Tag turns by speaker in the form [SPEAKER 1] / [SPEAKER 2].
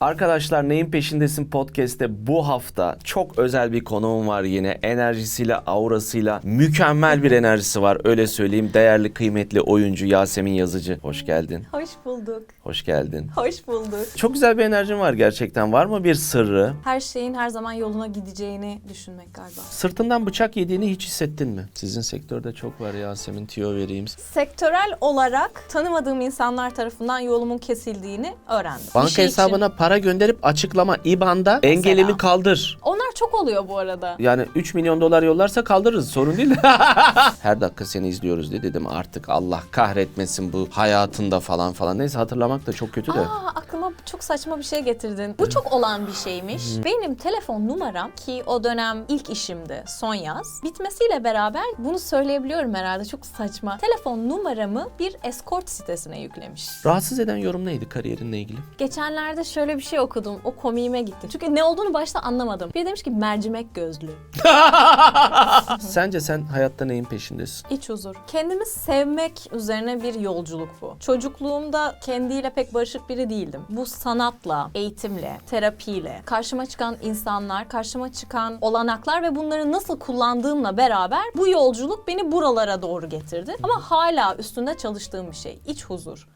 [SPEAKER 1] Arkadaşlar Neyin Peşindesin podcast'te bu hafta çok özel bir konuğum var yine. Enerjisiyle, aurasıyla mükemmel bir enerjisi var öyle söyleyeyim. Değerli, kıymetli oyuncu Yasemin Yazıcı. Hoş geldin.
[SPEAKER 2] Hoş bulduk.
[SPEAKER 1] Hoş geldin.
[SPEAKER 2] Hoş bulduk.
[SPEAKER 1] Çok güzel bir enerjin var gerçekten. Var mı bir sırrı?
[SPEAKER 2] Her şeyin her zaman yoluna gideceğini düşünmek galiba.
[SPEAKER 1] Sırtından bıçak yediğini hiç hissettin mi? Sizin sektörde çok var Yasemin. Tiyo vereyim.
[SPEAKER 2] Sektörel olarak tanımadığım insanlar tarafından yolumun kesildiğini öğrendim.
[SPEAKER 1] Banka
[SPEAKER 2] şey
[SPEAKER 1] hesabına para gönderip açıklama IBAN'da engelimi kaldır.
[SPEAKER 2] Onlar çok oluyor bu arada.
[SPEAKER 1] Yani 3 milyon dolar yollarsa kaldırırız sorun değil. Her dakika seni izliyoruz diye dedim artık Allah kahretmesin bu hayatında falan falan. Neyse hatırlamak da çok kötü de.
[SPEAKER 2] Aa, aklıma çok saçma bir şey getirdin. Bu çok olan bir şeymiş. Benim telefon numaram ki o dönem ilk işimdi son yaz. Bitmesiyle beraber bunu söyleyebiliyorum herhalde çok saçma. Telefon numaramı bir escort sitesine yüklemiş.
[SPEAKER 1] Rahatsız eden yorum neydi kariyerinle ilgili?
[SPEAKER 2] Geçenlerde şöyle bir şey okudum. O komiğime gitti. Çünkü ne olduğunu başta anlamadım. Biri demiş ki mercimek gözlü.
[SPEAKER 1] Sence sen hayatta neyin peşindesin?
[SPEAKER 2] İç huzur. Kendimi sevmek üzerine bir yolculuk bu. Çocukluğumda kendiyle pek barışık biri değildim. Bu sanatla, eğitimle, terapiyle, karşıma çıkan insanlar, karşıma çıkan olanaklar ve bunları nasıl kullandığımla beraber bu yolculuk beni buralara doğru getirdi. Ama hala üstünde çalıştığım bir şey. İç huzur.